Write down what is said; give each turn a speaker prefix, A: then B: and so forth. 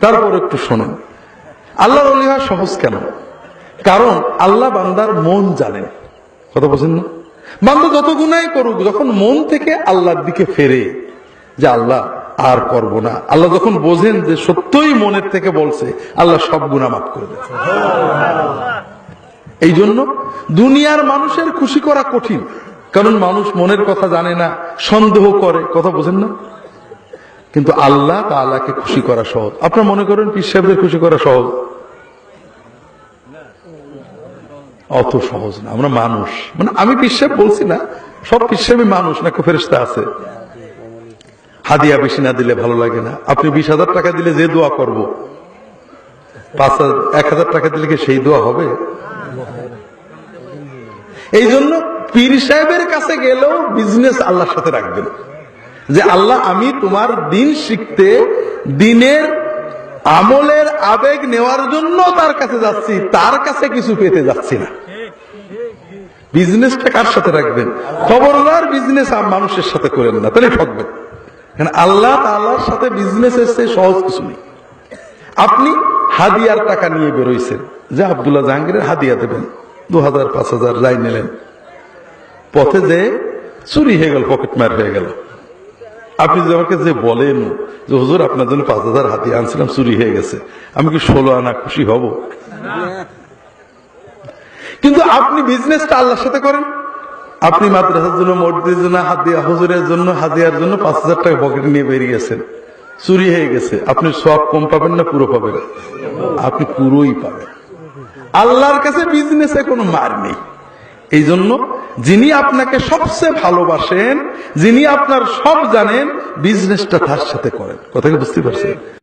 A: তারপর একটু শোনেন। আল্লাহর অলি সহজ কেন? কারণ আল্লাহ বান্দার মন জানেন কথা বোঝেন না? বান্দা যত গুণাই করুক, যখন মন থেকে আল্লাহর দিকে ফেরে যে আল্লাহ আর করব না, আল্লাহ যখন বোঝেন যে সত্যই মনের থেকে বলছে, আল্লাহ সব গুণা মাফ করে দেয় এই জন্য দুনিয়ার মানুষের খুশি করা কঠিন। কারণ মানুষ মনের কথা জানে না, সন্দেহ করে। কথা বোঝেন না? কিন্তু আল্লাহ তাআলাকে খুশি করা সহজ। আপনার মনে করেন পীর সাহেবদের খুশি করা সহজ? অত সহজ না, আমরা মানুষ। মানে আমি পীর সাহেব বলছি না, সব পীর সাহেবই মানুষ, না ফেরেস্তা আছে? হাদিয়া বেশি না দিলে ভালো লাগে না। আপনি বিশ হাজার টাকা দিলে যে দোয়া করব? পাঁচ হাজার, এক হাজার টাকা দিলে কি সেই দোয়া হবে? এই জন্য পীর সাহেবের কাছে গেলেও বিজনেস আল্লাহর সাথে রাখবেন। যে আল্লাহ, আমি তোমার দিন শিখতে, দিনের আমলের আবেগ নেওয়ার জন্য তার কাছে যাচ্ছি, তার কাছে কিছু পেতে যাচ্ছি না। বিজনেসটা কার সাথে রাখবেন? খবরদার বিজনেস মানুষের সাথে করেন না, তাহলে ঠকবেন। কারণ আল্লাহ তাআলার সাথে বিজনেস এসছে সহজ কিছু নেই। আপনি হাদিয়ার টাকা নিয়ে বেরোইছেন, যে আব্দুল্লাহ জাহাঙ্গীরের হাদিয়া দেবেন দু হাজার পাঁচ হাজার যাই নিলেন পথে যে চুরি হয়ে গেল পকেট মার হয়ে গেল। আপনি যদি আমাকে যে বলেন যে, হুজুর, আপনার জন্য পাঁচ হাজার হাতিয়ে আনছিলাম, চুরি হয়ে গেছে। আমি কি ষোলো আনা খুশি হব? কিন্তু আপনি বিজনেসটা আল্লাহর সাথে করেন। আপনি মাদ্রাসার জন্য, মসজিদের জন্য হাদিয়া হুজুরের জন্য হাদিয়ার জন্য পাঁচ হাজার টাকা পকেটে নিয়ে বেরিয়ে গেছেন। চুরি হয়ে গেছে। আপনি সব কম পাবেন না, পুরো পাবেন আপনি পুরোই পাবেন। আল্লাহর কাছে বিজনেসে কোনো মার নেই। এই জন্য যিনি আপনাকে সবচেয়ে ভালোবাসেন, যিনি আপনার সব জানেন বিজনেসটা তার সাথে করেন। কথা বুঝতে পারছেন?